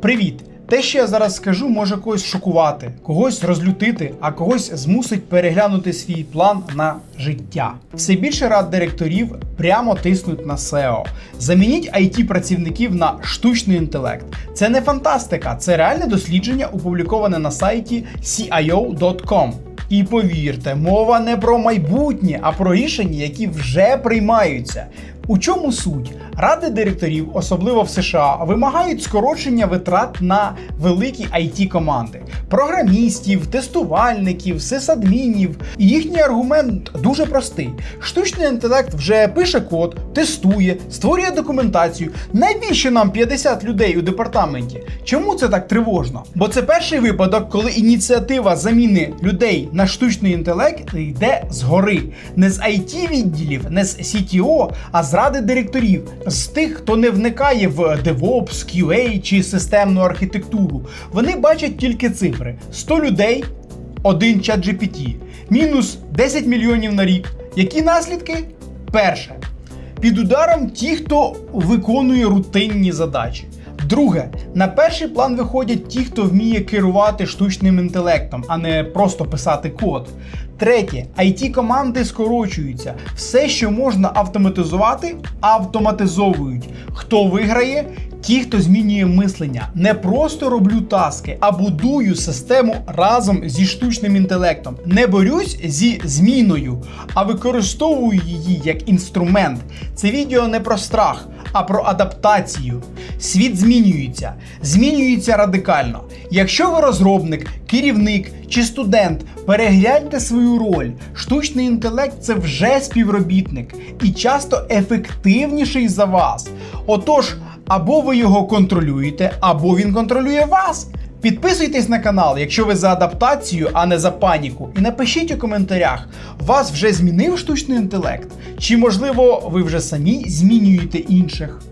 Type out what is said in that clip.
Привіт! Те, що я зараз скажу, може когось шокувати, когось розлютити, а когось змусить переглянути свій план на життя. Все більше рад директорів прямо тиснуть на SEO. Замініть it працівників на штучний інтелект. Це не фантастика, це реальне дослідження, опубліковане на сайті CIO.com. І повірте, мова не про майбутнє, а про рішення, які вже приймаються. У чому суть? Ради директорів, особливо в США, вимагають скорочення витрат на великі it команди програмістів, тестувальників, сисадмінів. І їхній аргумент дуже простий: штучний інтелект вже пише код, тестує, створює документацію. Навіщо нам 50 людей у департаменті? Чому це так тривожно? Бо це перший випадок, коли ініціатива заміни людей на штучний інтелект йде згори, не з it відділів, не з CTO, а з ради директорів, з тих, хто не вникає в DevOps, QA чи системну архітектуру. Вони бачать тільки цифри: 100 людей, один чат GPT, мінус 10 мільйонів на рік. Які наслідки? Перше. Під ударом ті, хто виконує рутинні задачі. Друге, на перший план виходять ті, хто вміє керувати штучним інтелектом, а не просто писати код. Третє, it команди скорочуються. Все, що можна автоматизувати, автоматизовують. Хто виграє? Ті, хто змінює мислення, не просто роблю таски, а будую систему разом зі штучним інтелектом. Не борюсь зі зміною, а використовую її як інструмент. Це відео не про страх, а про адаптацію. Світ змінюється, змінюється радикально. Якщо ви розробник, керівник чи студент, перегляньте свою роль. Штучний інтелект це вже співробітник і часто ефективніший за вас. Отож, або ви його контролюєте, або він контролює вас. Підписуйтесь на канал, якщо ви за адаптацію, а не за паніку. І напишіть у коментарях, вас вже змінив штучний інтелект? Чи можливо ви вже самі змінюєте інших?